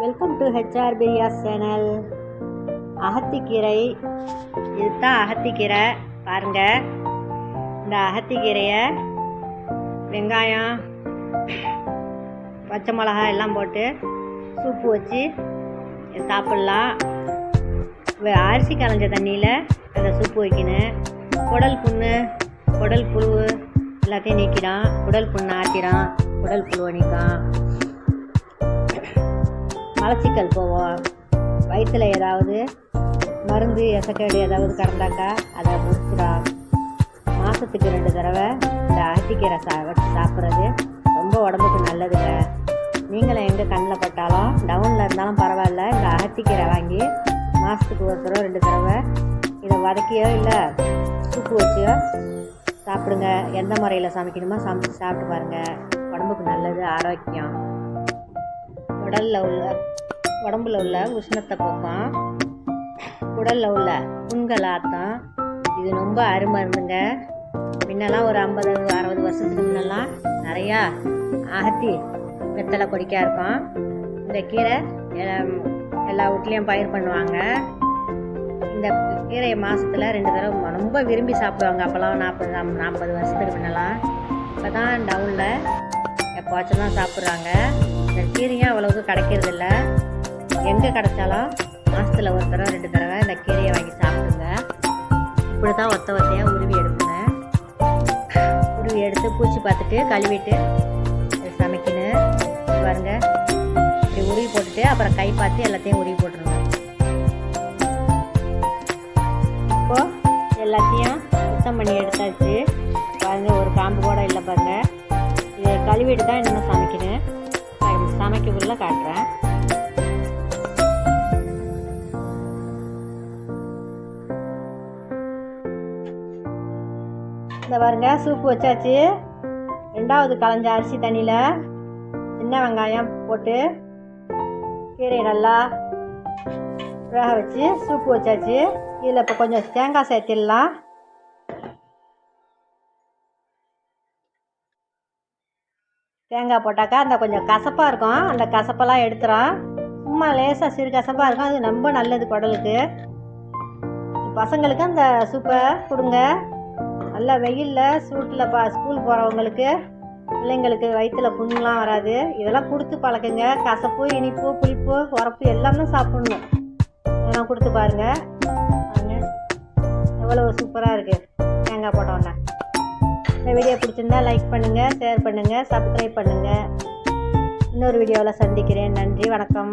Welcome to HR Priya's channel அகத்திக்கீரை. இதுதான் அகத்திக்கீரை. பாருங்க. இந்த அகத்திக்கீரையை வெங்காயம் பச்சை மிளகா எல்லாம் போட்டு சூப்பு வச்சு சாப்பிட்லாம். அரிசி களைஞ்ச தண்ணியில் அந்த சூப்பு வைக்கணும். குடல் புண்ணு குடல் புழு எல்லாத்தையும் நீக்கிறான் குடல் புண்ணு ஆத்திரம் குடல் புழுவை நீக்கான் மலச்சிக்கல் போவோம். வயிற்றில் ஏதாவது மருந்து எசக்கேடு ஏதாவது கடந்தாக்கா அதை முடிச்சிடும். மாதத்துக்கு ரெண்டு தடவை இந்த அகத்திக்கீரை சா வச்சு சாப்பிட்றது ரொம்ப உடம்புக்கு நல்லதுங்க. நீங்களும் எங்கே கண்ணில் பட்டாலும் டவுனில் இருந்தாலும் பரவாயில்ல. இந்த அகத்திக்கீரை வாங்கி மாதத்துக்கு ஒரு தடவை ரெண்டு தடவை இதை வதக்கியோ இல்லை சூப்பு வச்சியோ சாப்பிடுங்க. எந்த முறையில் சமைக்கணுமோ சமைச்சு சாப்பிட்டு பாருங்கள் உடம்புக்கு நல்லது ஆரோக்கியம். உடலில் உள்ள உடம்புல உள்ள உஷ்ணத்தை போக்கும் உடலில் உள்ள புண்கள் ஆத்தம் இது ரொம்ப அருமருந்துங்க முன்னெல்லாம் ஒரு ஐம்பது அறுபது வருஷத்துக்கு முன்னெல்லாம் நிறையா அகத்தி வெத்தலை கொடிக்காக இருக்கும் இந்த கீரை எல்லா வீட்லேயும் பயிர் பண்ணுவாங்க. இந்த கீரையை மாதத்தில் ரெண்டு தடவை ரொம்ப விரும்பி சாப்பிடுவாங்க. அப்போல்லாம் நாற்பது நாற்பது வருஷத்துக்கு முன்னெல்லாம். இப்போ தான் டவுனில் எப்போச்சும் தான் சாப்பிட்றாங்க. இந்த கீரையும் அவ்வளவுக்கு கிடைக்கிறது இல்லை எங்கே கிடைச்சாலும் மாதத்தில் ஒரு தடவை ரெண்டு தடவை இந்த கீரையை வாங்கி சாப்பிடுங்க. இப்படி தான் ஒத்த ஒத்தையாக உருவி எடுப்பேன். உருவி எடுத்து பூச்சி பார்த்துட்டு கழுவிட்டு சமைக்கணும் பாருங்க. இப்படி உருவி போட்டுட்டு அப்புறம் கை பார்த்து எல்லாத்தையும் உருவி போட்டுருங்க. இப்போ எல்லாத்தையும் சுத்தம் பண்ணி எடுத்தாச்சு. பாருங்க ஒரு காம்பு கூட இல்லை பாருங்க. இதை கழுவிட்டு தான் இன்னும் சமைக்கிறேன் நான் சமைக்கக்குள்ள காட்டுறேன். இந்த பாருங்க சூப்பு வச்சாச்சு. ரெண்டாவது களைஞ்ச அரிசி தண்ணியில் சின்ன வெங்காயம் போட்டு கீரையை நல்லா வேக வச்சு சூப்பு வச்சாச்சு. இதில் இப்போ கொஞ்சம் தேங்காய் சேர்த்திடலாம். தேங்காய் போட்டாக்கா அந்த கொஞ்சம் கசப்பாக இருக்கும். அந்த கசப்பெல்லாம் எடுத்துரும் சும்மா லேசாக சிறு கசப்பாக இருக்கும். அது ரொம்ப நல்லது குடலுக்கு. பசங்களுக்கு அந்த சூப்பை கொடுங்க. நல்லா வெயிலில் சூட்டில் பா ஸ்கூல் போகிறவங்களுக்கு பிள்ளைங்களுக்கு வயிற்றில் புண்ணுலாம் வராது. இதெல்லாம் கொடுத்து பழக்குங்க. கசப்பு இனிப்பு புளிப்பு உரப்பு எல்லாமே சாப்பிட்ணும். இதெல்லாம் கொடுத்து பாருங்க. எவ்வளோ சூப்பராக இருக்குது தேங்காய் போட்டோன்னே இந்த வீடியோ பிடிச்சிருந்தா லைக் பண்ணுங்கள் ஷேர் பண்ணுங்கள் சப்ஸ்கிரைப் பண்ணுங்கள் இன்னொரு வீடியோவில் சந்திக்கிறேன். நன்றி வணக்கம்.